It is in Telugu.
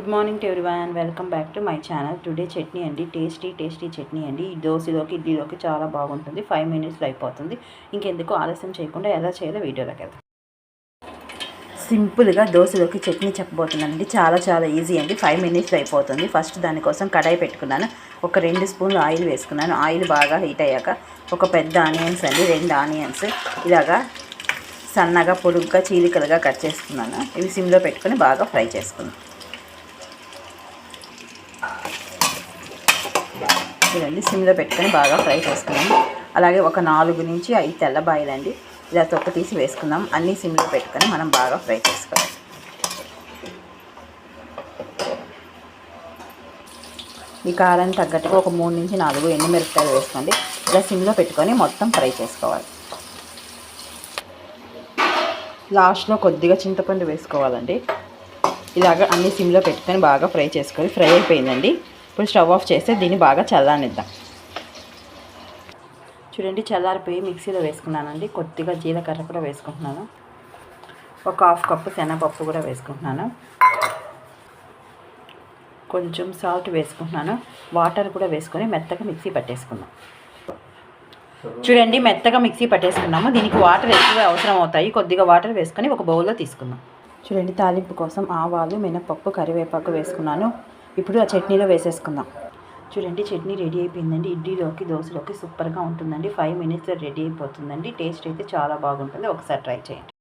Good morning to everyone welcome back to my channel today chutney అండి టేస్టీ టేస్టీ చట్నీ అండి. ఈ దోశలోకి ఇడ్లీలోకి చాలా బాగుంటుంది. ఫైవ్ మినిట్స్లో అయిపోతుంది. ఇంకెందుకు ఆలస్యం చేయకుండా ఎలా చేయాలో వీడియోలోకి వెళ్తాం సింపుల్గా దోశలోకి చట్నీ చెప్పబోతున్నానండి. చాలా చాలా ఈజీ అండి. ఫైవ్ మినిట్స్లో అయిపోతుంది. ఫస్ట్ దానికోసం కడాయి పెట్టుకున్నాను. ఒక రెండు స్పూన్లు ఆయిల్ వేసుకున్నాను. ఆయిల్ బాగా హీట్ అయ్యాక ఒక పెద్ద ఆనియన్స్ అండి రెండు ఆనియన్స్. ఇలాగా సన్నగా పొడుగ్గా చీలికలుగా కట్ చేసుకున్నాను. ఇవి సిమ్లో పెట్టుకొని బాగా ఫ్రై చేసుకున్నాను చూడండి సిమ్లో పెట్టుకొని బాగా ఫ్రై చేసుకున్నాం అలాగే ఒక నాలుగు నుంచి ఐదు తెల్లబాయలండి ఇలా తొక్క తీసి వేసుకుందాం. అన్నీ సిమ్లో పెట్టుకొని మనం బాగా ఫ్రై చేసుకోవాలి. ఈ కారానికి తగ్గట్టుగా ఒక మూడు నుంచి నాలుగు ఎండుమిరపకాయలు వేసుకోండి. ఇలా సిమ్లో పెట్టుకొని మొత్తం ఫ్రై చేసుకోవాలి. లాస్ట్లో కొద్దిగా చింతపండు వేసుకోవాలండి. ఇలాగ అన్ని సిమ్లో పెట్టుకొని బాగా ఫ్రై చేసుకోవాలి. ఫ్రై అయిపోయిందండి. ఇప్పుడు స్టవ్ ఆఫ్ చేస్తే దీన్ని బాగా చల్లనిద్దాం చూడండి చల్లారిపోయి మిక్సీలో వేసుకున్నానండి. కొద్దిగా జీలకర్ర కూడా వేసుకుంటున్నాను. ఒక హాఫ్ కప్పు శనగపప్పు కూడా వేసుకుంటున్నాను. కొంచెం సాల్ట్ వేసుకుంటున్నాను. వాటర్ కూడా వేసుకొని మెత్తగా మిక్సీ పట్టేసుకున్నాం చూడండి మెత్తగా మిక్సీ పట్టేసుకున్నాము. దీనికి వాటర్ ఎక్కువ అవసరం అవుతాయి. కొద్దిగా వాటర్ వేసుకొని ఒక బౌల్లో తీసుకుందాం. చూడండి తాలింపు కోసం ఆవాలు మినపప్పు కరివేపాకు వేసుకున్నాను. ఇప్పుడు ఆ చట్నీలో వేసేసుకుందాం. చూడండి చట్నీ రెడీ అయిపోయిందండి. ఇడ్లీలోకి దోశలోకి సూపర్గా ఉంటుందండి. ఫైవ్ మినిట్స్లో రెడీ అయిపోతుందండి. టేస్ట్ అయితే చాలా బాగుంటుంది. ఒకసారి ట్రై చేయండి.